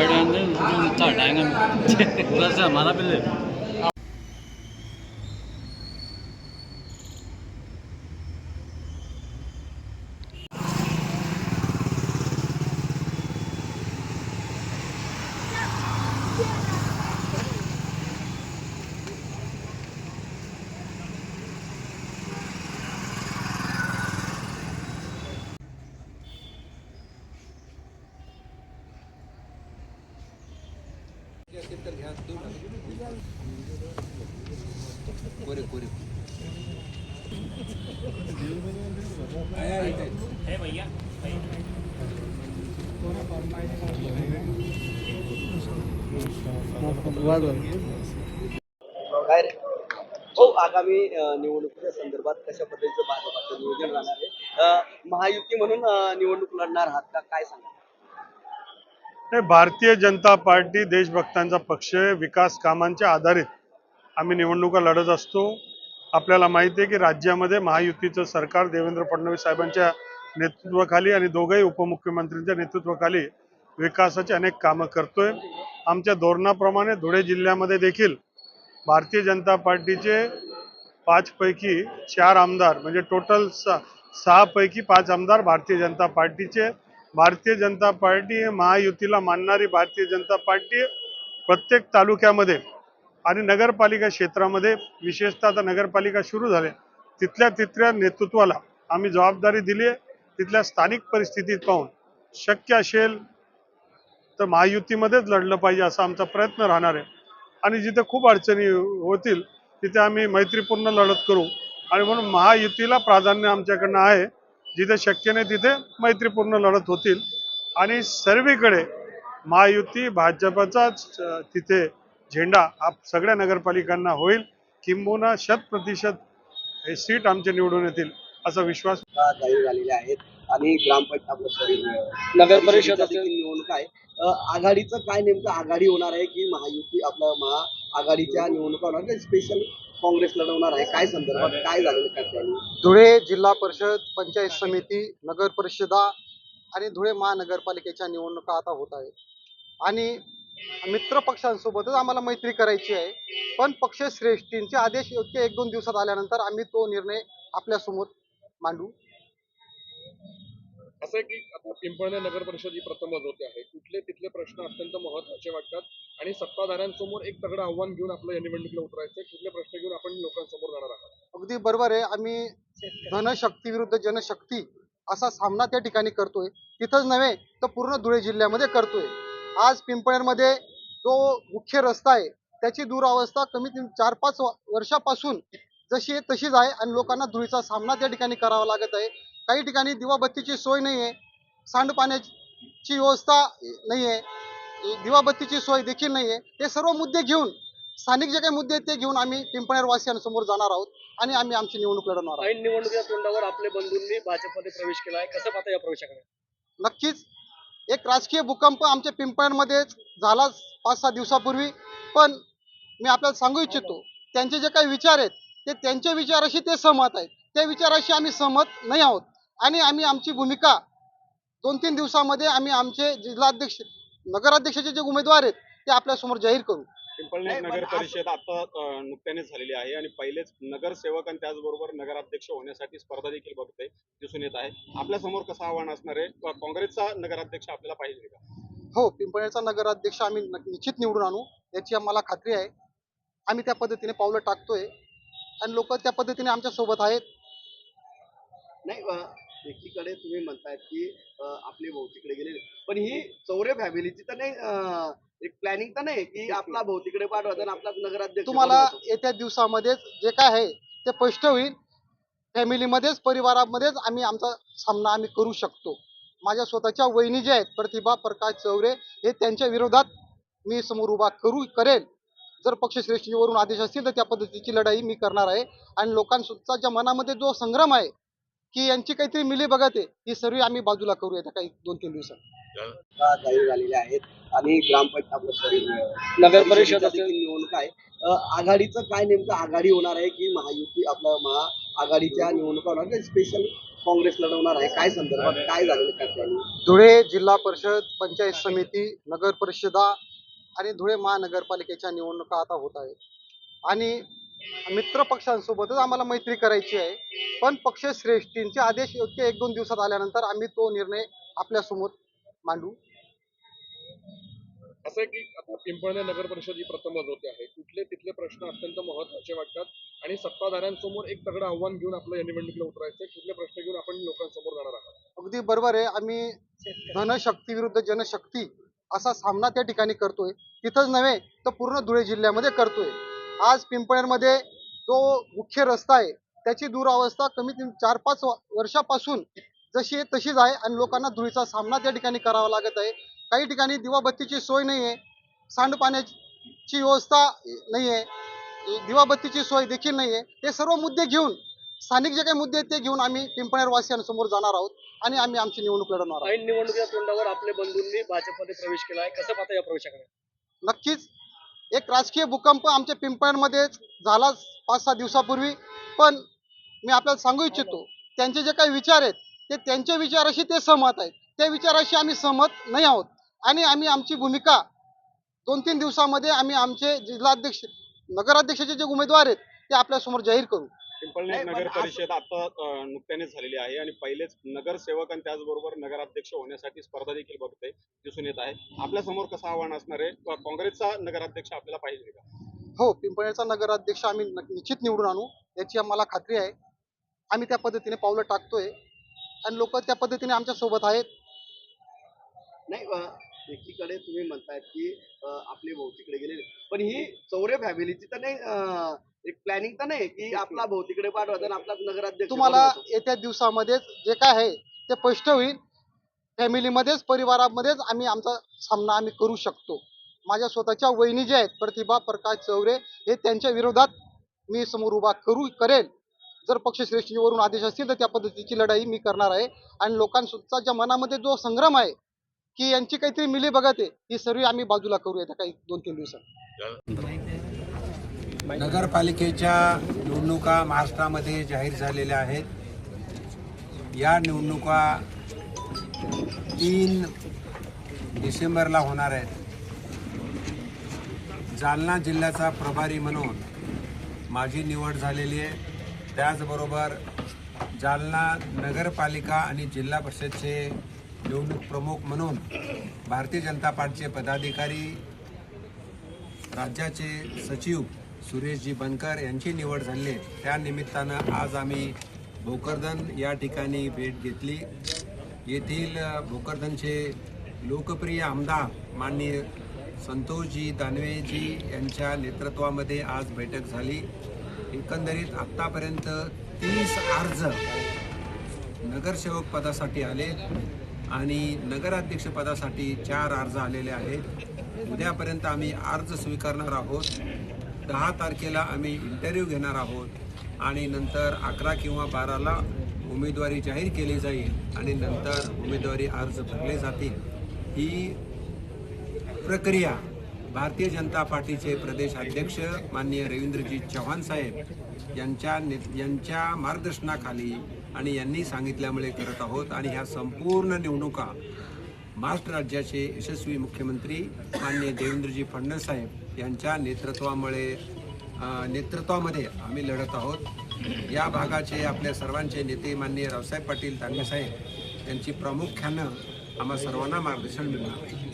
नहीं वो एक मिनट मेरे को बैठे अंदर इतना हटाएंगे पूरा से हमारा बिल काय रे? हो आगामी निवडणुकीच्या संदर्भात कशा पद्धतीचं भाजपाचं नियोजन राहणार आहे? महायुती म्हणून निवडणूक लढणार आहात का? काय सांगा नाही भारतीय जनता पार्टी देशभक्तांचा पक्ष आहे विकास कामांच्या आधारित आम्ही निवडणुका लढत असतो. आपल्याला माहिती आहे की राज्यामध्ये महायुतीचं सरकार देवेंद्र फडणवीस साहेबांच्या नेतृत्वाखाली आणि दोघंही उपमुख्यमंत्र्यांच्या नेतृत्वाखाली विकासाची अनेक कामं करतोय. आमच्या धोरणाप्रमाणे धुळे जिल्ह्यामध्ये देखील भारतीय जनता पार्टीचे पाचपैकी चार आमदार म्हणजे टोटल सहा सहापैकी पाच आमदार भारतीय जनता पार्टीचे भारतीय जनता पार्टी महायुतीला मानणारी भारतीय जनता पार्टी प्रत्येक तालुक्यामध्ये आणि नगरपालिका क्षेत्रामध्ये विशेषतः आता नगरपालिका सुरू झाल्या तिथल्या तिथल्या नेतृत्वाला आम्ही जबाबदारी दिली आहे. तिथल्या स्थानिक परिस्थितीत पाहून शक्य असेल तर महायुतीमध्येच लढलं पाहिजे असा आमचा प्रयत्न राहणार आहे. आणि जिथे खूप अडचणी होतील तिथे आम्ही मैत्रीपूर्ण लढत करू. आणि म्हणून महायुतीला प्राधान्य आमच्याकडनं आहे. जिथे शक्य नाही तिथे मैत्रीपूर्ण लढत होतील. आणि सर्वीकडे महायुती भाजपचाच अं, तिथे झेंडा हा सगळ्या नगरपालिकांना होईल. किंबहुना शत प्रतिशत हे सीट आमचे निवडून येतील असा विश्वास जाहीर झालेल्या आहेत? आणि ग्रामपंचायत नगर परिषद निवडणूक आहे. आघाडीचं काय नेमकं आघाडी होणार आहे की महायुती आपलं महा आघाडीच्या निवडणुका होणार स्पेशल काँग्रेस लढवणार आहे? काय संदर्भात काय झालेलं धुळे जिल्हा परिषद पंचायत समिती नगर परिषदा आणि धुळे महानगरपालिकेच्या निवडणुका आता होत आहेत. आणि मित्र पक्षांसोबतच आम्हाला मैत्री करायची आहे. पण पक्षश्रेष्ठींचे आदेश योग्य एक दोन दिवसात आल्यानंतर आम्ही तो निर्णय आपल्यासमोर मांडू. असं आहे की आता पिंपळणे नगर परिषद ही प्रथमच होते आहे. कुठले तिथले प्रश्न अत्यंत महत्त्वाचे वाटतात आणि सत्ताधाऱ्यांसमोर एक तगडं आव्हान घेऊन आपलं या निवडणुकीला उतरायचं कुठले प्रश्न घेऊन आपण लोकांसमोर जाणार आहात? अगदी बरोबर आहे. आम्ही धनशक्ती विरुद्ध जनशक्ती असा सामना त्या ठिकाणी करतोय. तिथंच नव्हे तर पूर्ण धुळे जिल्ह्यामध्ये करतोय. आज पिंपळेरमध्ये जो मुख्य रस्ता आहे त्याची दुरावस्था कमीत कमी चार पाच वर्षापासून जशी आहे तशीच आहे आणि लोकांना धुळीचा सामना त्या ठिकाणी करावा लागत आहे. काही ठिकाणी दिवाबत्तीची सोय नाही आहे सांडपाण्याची व्यवस्था नाही आहे दिवाबत्तीची सोय देखील नाही आहे हे सर्व मुद्दे घेऊन स्थानिक जे काही मुद्दे आहेत ते घेऊन आम्ही पिंपळनेर वासियांसमोर जाणार आहोत आणि आम्ही आमची निवडणूक लढवणार आहोत. निवडणुकीच्या तोंडावर आपले बंधूंनी भाजपमध्ये प्रवेश केला आहे. कसं पाहता या प्रवेशाकडे? नक्कीच. एक राजकीय भूकंप आमच्या पिंपळमध्ये झाला पाच सहा दिवसापूर्वी. पण मी आपल्याला सांगू इच्छितो त्यांचे जे काही विचार आहेत ते त्यांच्या विचाराशी ते सहमत आहेत. त्या विचाराशी आम्ही सहमत नाही आहोत. आणि आम्ही आमची भूमिका दोन तीन दिवसामध्ये आम्ही आमचे जिल्हाध्यक्ष नगराध्यक्षाचे जे उमेदवार आहेत ते आपल्यासमोर जाहीर करू. पिंपळनेर नगर परिषद आता अ, नुकत्यानेच झालेली आहे आणि पहिलेच नगरसेवक आणि त्याचबरोबर नगराध्यक्ष होण्यासाठी स्पर्धा देखील बघते दिसून येत आहे. आपल्यासमोर कसं आव्हान असणार आहे? क- काँग्रेसचा नगराध्यक्ष आपल्याला पाहिजे का? हो पिंपळनेरचा नगराध्यक्ष आम्ही निश्चित निवडून आणू याची आम्हाला खात्री आहे. आम्ही त्या पद्धतीने पावलं टाकतोय. आणि लोक त्या पद्धतीने आमच्यासोबत आहेत. नाही एकीकडे तुम्ही म्हणतायत की आपले भाऊ तिकडे गेले पण ही चौरे फॅमिलीची तर नाही एक प्लॅनिंग तर नाही की आपला भाऊ तिकडे पाठवायचा आणि आपलाच नगराध्यक्ष तुम्हाला. येत्या दिवसामध्येच जे काय आहे ते स्पष्ट होईल. फॅमिलीमध्येच परिवारामध्येच आम्ही आमचा सामना आम्ही करू शकतो. माझ्या स्वतःच्या वहिनी ज्या आहेत प्रतिभा प्रकाश चौरे हे त्यांच्या विरोधात मी समोर उभा करू करेल. जर पक्षश्रेष्ठीवरून आदेश असतील तर त्या पद्धतीची लढाई मी करणार आहे. आणि लोकांच्या मनामध्ये जो संग्राम आहे की यांची काहीतरी मिली बघत आहे. ही सर्व आम्ही बाजूला करू येत्या काही दोन तीन दिवसात. जाहीर झालेल्या आहेत. आणि ग्रामपंचायत नगर परिषद निवडणूक आहे. आघाडीचं काय नेमकं आघाडी होणार आहे की महायुती आपलं महा आघाडीच्या निवडणुका होणार आहे? स्पेशल काँग्रेस लढवणार आहे. काय संदर्भात काय झालेलं? धुळे जिल्हा परिषद पंचायत समिती नगर परिषदा आणि धुळे महानगरपालिकेच्या निवडणुका आता होत आहेत. आणि मित्र पक्षांसोबतच आम्हाला मैत्री करायची आहे. पण पक्षश्रेष्ठींचे आदेश योग्य एक दोन दिवसात आल्यानंतर आम्ही तो निर्णय आपल्यासमोर मांडू. असं की आता पिंपळणे नगर परिषद ही प्रथमच होते आहे. कुठले तिथले प्रश्न अत्यंत महत्त्वाचे वाटतात आणि सत्ताधाऱ्यांसमोर एक तगडं आव्हान घेऊन आपलं या निवडणुकीला उतरायचंय. कुठले प्रश्न घेऊन आपण लोकांसमोर जाणार आहात? अगदी बरोबर आहे. आम्ही धनशक्ती विरुद्ध जनशक्ती असा सामना त्या ठिकाणी करतोय. तिथंच नव्हे तर पूर्ण धुळे जिल्ह्यामध्ये करतोय. आज पिंपळनेरमध्ये जो मुख्य रस्ता आहे त्याची दुरावस्था कमीत कमी चार पाच वर्षापासून जशी आहे तशीच आहे आणि लोकांना धुळीचा सामना त्या ठिकाणी करावा लागत आहे. काही ठिकाणी दिवाबत्तीची सोय नाही आहे. सांडपाण्याची व्यवस्था नाही आहे. दिवाबत्तीची सोय देखील नाही आहे. हे सर्व मुद्दे घेऊन स्थानिक जे काही मुद्दे आहेत ते घेऊन आम्ही पिंपळनेर वासियांसमोर जाणार आहोत आणि आम्ही आमची निवडणूक लढवणार आहोत. निवडणुकीच्या तोंडावर आपले बंधूंनी भाजपमध्ये प्रवेश केला आहे. कसं पाहता या प्रवेशाकडे? नक्कीच. एक राजकीय भूकंप आमच्या पिंपळमध्ये झाला पाच सहा दिवसापूर्वी. पण मी आपल्याला सांगू इच्छितो त्यांचे जे काही विचार आहेत ते त्यांच्या विचाराशी ते सहमत आहेत. त्या विचाराशी आम्ही सहमत नाही आहोत. आणि आम्ही आमची भूमिका दोन तीन दिवसामध्ये आम्ही आमचे जिल्हाध्यक्ष नगराध्यक्षाचे जे उमेदवार आहेत ते आपल्यासमोर जाहीर करू. पिंपळनेर नगर परिषद आता अ, नुकत्यानेच झालेली आहे आणि पहिलेच नगरसेवक आणि त्याचबरोबर नगराध्यक्ष होण्यासाठी स्पर्धा देखील बघते दिसून येत आहे. आपल्यासमोर कसं आव्हान असणार आहे? क- काँग्रेसचा नगराध्यक्ष आपल्याला पाहिजे का? हो पिंपळनेरचा नगराध्यक्ष आम्ही निश्चित निवडून आणू याची आम्हाला खात्री आहे. आम्ही त्या पद्धतीने पावलं टाकतोय आणि लोक त्या पद्धतीने आमच्यासोबत आहेत. नाही एकीकडे तुम्ही म्हणताय की आपले भाऊ तिकडे गेलेले पण ही चौरे फॅमिलीची तर नाही एक प्लॅनिंग तर नाही की आपला भाऊ तिकडे पाठवायचा आणि आपलाच नगराध्यक्ष तुम्हाला बनवायचा. येत्या दिवसामध्येच जे काय आहे ते स्पष्ट होईल. फॅमिलीमध्येच परिवारामध्येच आम्ही आमचा सामना आम्ही करू शकतो. माझ्या स्वतःच्या वहिनी ज्या आहेत प्रतिभा प्रकाश चौरे हे त्यांच्या विरोधात मी समोर उभा करू करेल. जर पक्षश्रेष्ठीवरून आदेश असतील तर त्या पद्धतीची लढाई मी करणार आहे. आणि लोकांच्या मनामध्ये जो संग्राम आहे की यांची काहीतरी मिली बघत आहे ही सर्व आम्ही बाजूला करू येत्या काही दोन तीन दिवसात नगरपालिकेच्या निवडणुका महाराष्ट्रामध्ये जाहीर झालेल्या आहेत. या निवडणुका तीन डिसेंबरला होणार आहेत. जालना जिल्ह्याचा प्रभारी म्हणून माझी निवड झालेली आहे. त्याचबरोबर जालना नगरपालिका आणि जिल्हा परिषदचे निवडणूक प्रमुख म्हणून भारतीय जनता पार्टीचे पदाधिकारी राज्याचे सचिव सुरेशजी बनकर यांची निवड झाली आहे. त्या निमित्तानं आज आम्ही भोकरदन या ठिकाणी भेट घेतली. येथील भोकरदनचे लोकप्रिय आमदार माननीय संतोषजी दानवेजी यांच्या नेतृत्वामध्ये आज बैठक झाली. एकंदरीत आत्तापर्यंत तीस अर्ज नगरसेवक पदासाठी आले आणि नगराध्यक्षपदासाठी चार अर्ज आलेले आहेत. उद्यापर्यंत आम्ही अर्ज स्वीकारणार आहोत. दहा तारखेला आम्ही इंटरव्ह्यू घेणार आहोत आणि नंतर अकरा किंवा बाराला उमेदवारी जाहीर केली जाईल आणि नंतर उमेदवारी अर्ज भरले जातील. ही प्रक्रिया भारतीय जनता पार्टीचे प्रदेश अध्यक्ष माननीय रवींद्रजी चव्हाण साहेब यांच्या ने यांच्या मार्गदर्शनाखाली आणि यांनी सांगितल्यामुळे करत आहोत आणि ह्या संपूर्ण निवडणुका महाराष्ट्र राज्याचे यशस्वी मुख्यमंत्री मान्य देवेंद्रजी फडणवीस साहेब यांच्या नेतृत्वामुळे नेतृत्वामध्ये आम्ही लढत आहोत. या भागाचे आपल्या सर्वांचे नेते मान्य रावसाहेब पाटील दानवे यांची प्रामुख्यानं आम्हा सर्वांना मार्गदर्शन मिळणार आहे.